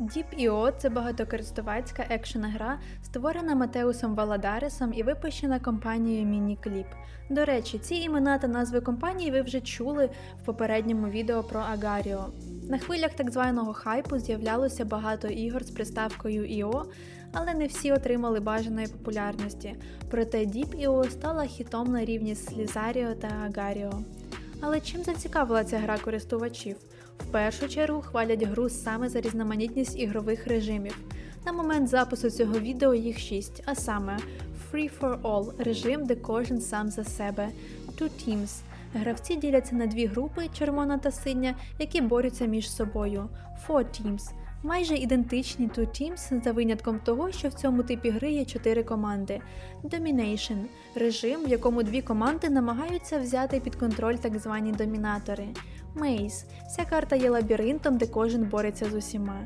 Deep.io – це багатокористувацька екшн гра, створена Матеусом Валадаресом і випущена компанією Miniclip. До речі, ці імена та назви компанії ви вже чули в попередньому відео про Агаріо. На хвилях так званого хайпу з'являлося багато ігор з приставкою IO, але не всі отримали бажаної популярності. Проте Deep.io стала хітом на рівні з Слізаріо та Агаріо. Але чим зацікавила ця гра користувачів? В першу чергу хвалять гру саме за різноманітність ігрових режимів. На момент запису цього відео їх 6, а саме Free for All режим, де кожен сам за себе, Two Teams. Гравці діляться на дві групи червона та синя, які борються між собою. Four Teams майже ідентичні Two Teams за винятком того, що в цьому типі гри є чотири команди. Domination режим, в якому дві команди намагаються взяти під контроль так звані домінатори. Maze ця карта є лабіринтом, де кожен бореться з усіма.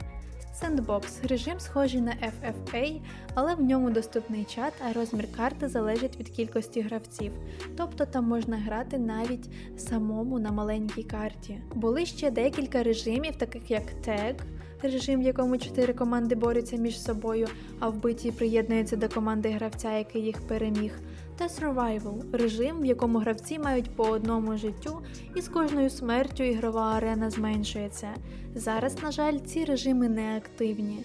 Sandbox режим схожий на FFA, але в ньому доступний чат, а розмір карти залежить від кількості гравців, тобто там можна грати навіть самому на маленькій карті. Були ще декілька режимів, таких як Tag, режим, в якому чотири команди борються між собою, а вбиті приєднуються до команди гравця, який їх переміг. Та Survival режим, в якому гравці мають по одному життю, і з кожною смертю ігрова арена зменшується. Зараз, на жаль, ці режими не активні.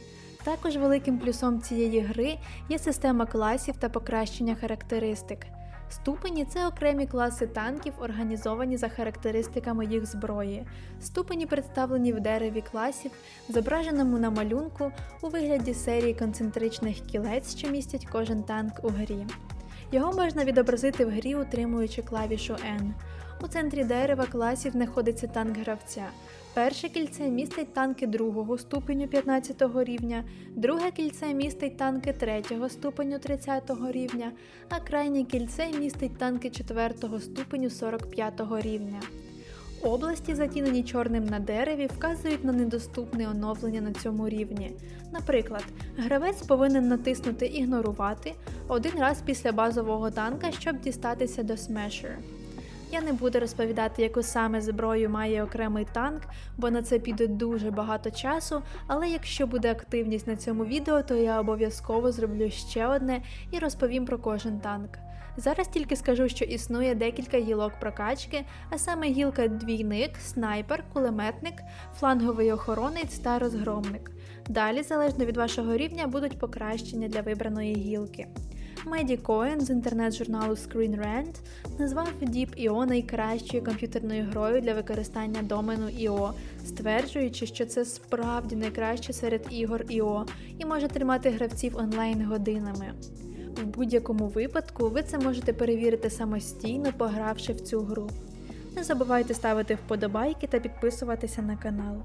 Також великим плюсом цієї гри є система класів та покращення характеристик. Ступені це окремі класи танків, організовані за характеристиками їх зброї. Ступені представлені в дереві класів, зображеному на малюнку у вигляді серії концентричних кілець, що містять кожен танк у грі. Його можна відобразити в грі, утримуючи клавішу N. У центрі дерева класів знаходиться танк гравця. Перше кільце містить танки другого ступеню 15 рівня, друге кільце містить танки третього ступеню 30 рівня, а крайнє кільце містить танки 4 ступеню 45 рівня. Області, затінені чорним на дереві, вказують на недоступне оновлення на цьому рівні. Наприклад, гравець повинен натиснути Ігнорувати один раз після базового танка, щоб дістатися до Smasher. Я не буду розповідати, яку саме зброю має окремий танк, бо на це піде дуже багато часу. Але якщо буде активність на цьому відео, то я обов'язково зроблю ще одне і розповім про кожен танк. Зараз тільки скажу, що існує декілька гілок прокачки, а саме гілка двійник, снайпер, кулеметник, фланговий охоронець та розгромник. Далі, залежно від вашого рівня, будуть покращення для вибраної гілки. Меді Коен з інтернет-журналу Screen Rant назвав Deep.io найкращою комп'ютерною грою для використання домену IO, стверджуючи, що це справді найкраще серед ігор IO і може тримати гравців онлайн годинами. В будь-якому випадку ви це можете перевірити самостійно, погравши в цю гру. Не забувайте ставити вподобайки та підписуватися на канал.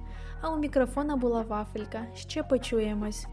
А у мікрофона була вафелька. Ще почуємось.